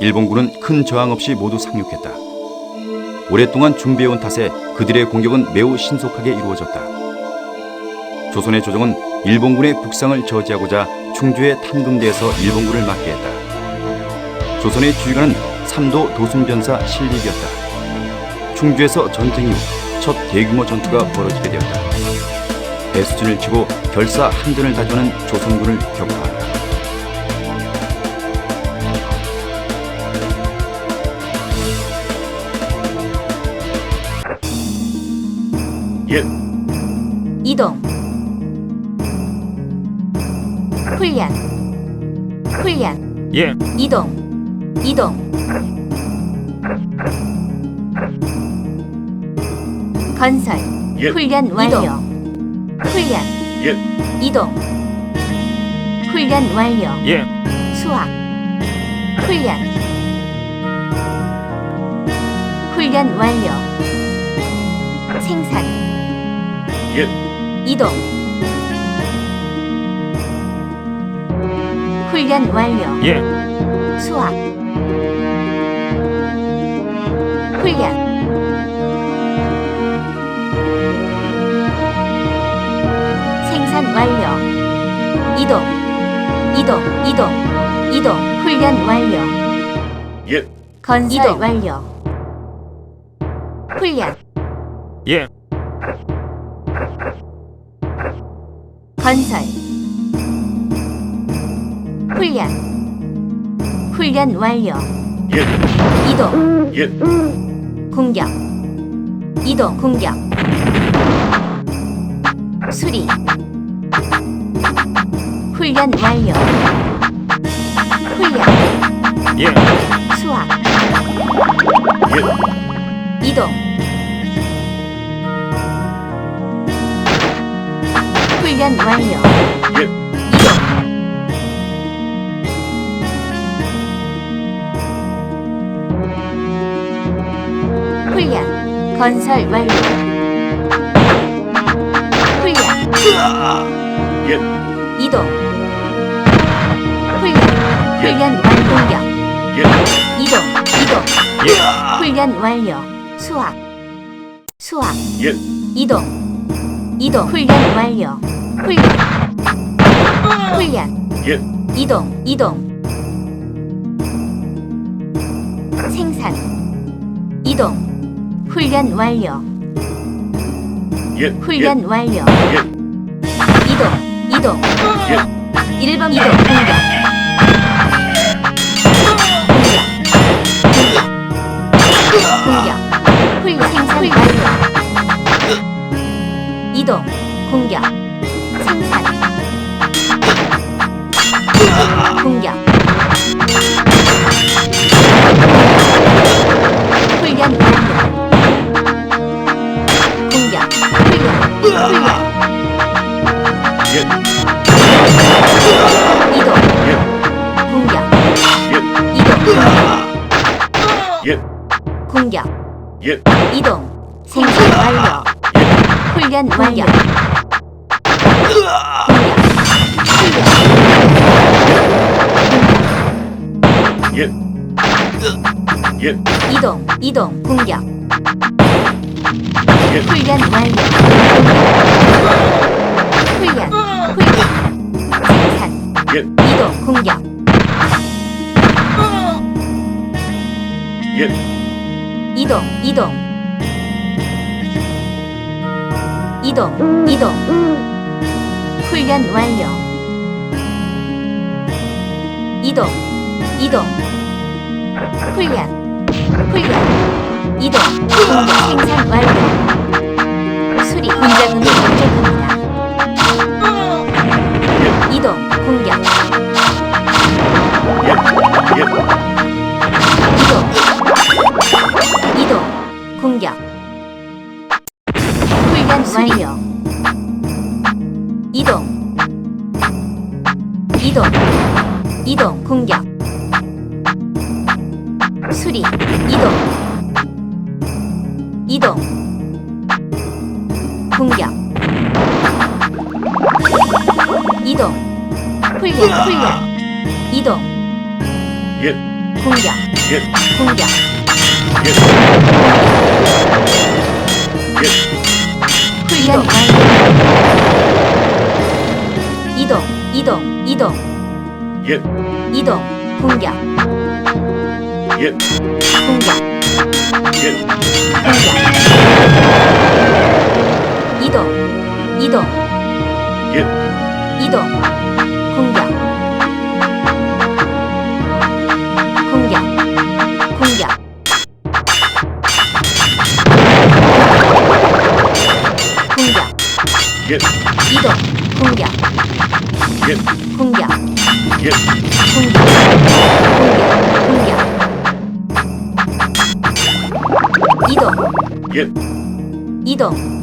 일본군은 큰 저항 없이 모두 상륙했다. 오랫동안 준비해온 탓에 그들의 공격은 매우 신속하게 이루어졌다. 조선의 조정은 일본군의 북상을 저지하고자 충주의 탐금대에서 일본군을 막게 했다. 조선의 주의관은 삼도 도순변사 실립이었다. 충주에서 전쟁 이후 첫 대규모 전투가 벌어지게 되었다. 배수진을 치고 결사 한전을 가져오는 조선군을 격파한다. 예, 이동. 훈련. 훈련. 예, 이동. 이동. 건설. 예. 훈련 완료. 훈련. 예, 이동. 훈련 완료. 예, 수학 훈련. 훈련 완료. 생산 예, 이동. 훈련 완료. 예, 수학. 훈련. 생산 완료. 이동. 이동 이동 이동. 훈련 완료. 예, 건설 이동. 완료. 훈련. 예, 건설. 훈련. 훈련 완료. 예, 이동. 예, 공격. 이동 공격. 수리. 훈련 완료. 훈련. 예, 수학 예, 이동 훈련 완료 예, 이동 훈련 건설 완료. 훈련 예, 이동. 훈련 훈련 완공격. 예, 이동. 이동. 예, 훈련 완료. 수학 수학 예, 이동. 이동. 훈련 완료 훈련. 훈련. 예, 이동 이동. 생산. 이동. 훈련 완료. 예, 훈련 완료. 예, 이동 이동. 예, 1번 이동 공격 공격 훈련. 생산 완료. 이동 공격 공격 훈련 완료 공격 훈련 훈련 예, 예, 공격 예, 이동 예, 공격 예, 이동 생산 완료 훈련 완료 예, 예, 이동 이동 공격. 예, 훈련 완료. 훈련 훈련. 생산 예, 이동 공격. 예, 이동 이동. 이동 이동. 훈련 완료. 이동 이동. 훈련. 훈련. 이동. 생산 완료. 수리 군자금이 부족합니다. 이동. 공격. 예, 이동. 이동. 공격 수리 이동. 이동. 공격. 이동. 훈련 훈련 이동. 예, 공격. 예. 공격. 예. 예. 훈련 완료 이동 이동 이동. 예. 이동. 공격 예. 공격 예. 공격 이동 이동 예. 이동 공격 공격 공격 공격 예. 이동 공격 예. 공격 예. 공격 이동 예. 이동